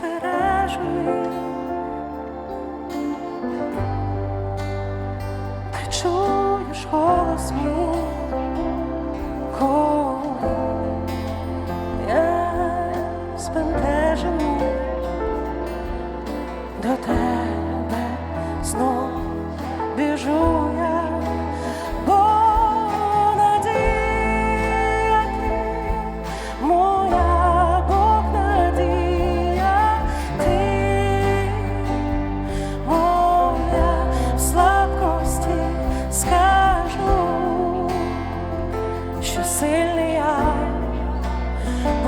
ти. Ти чуєш голос мій, до тебе Silly, I'm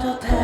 더 다.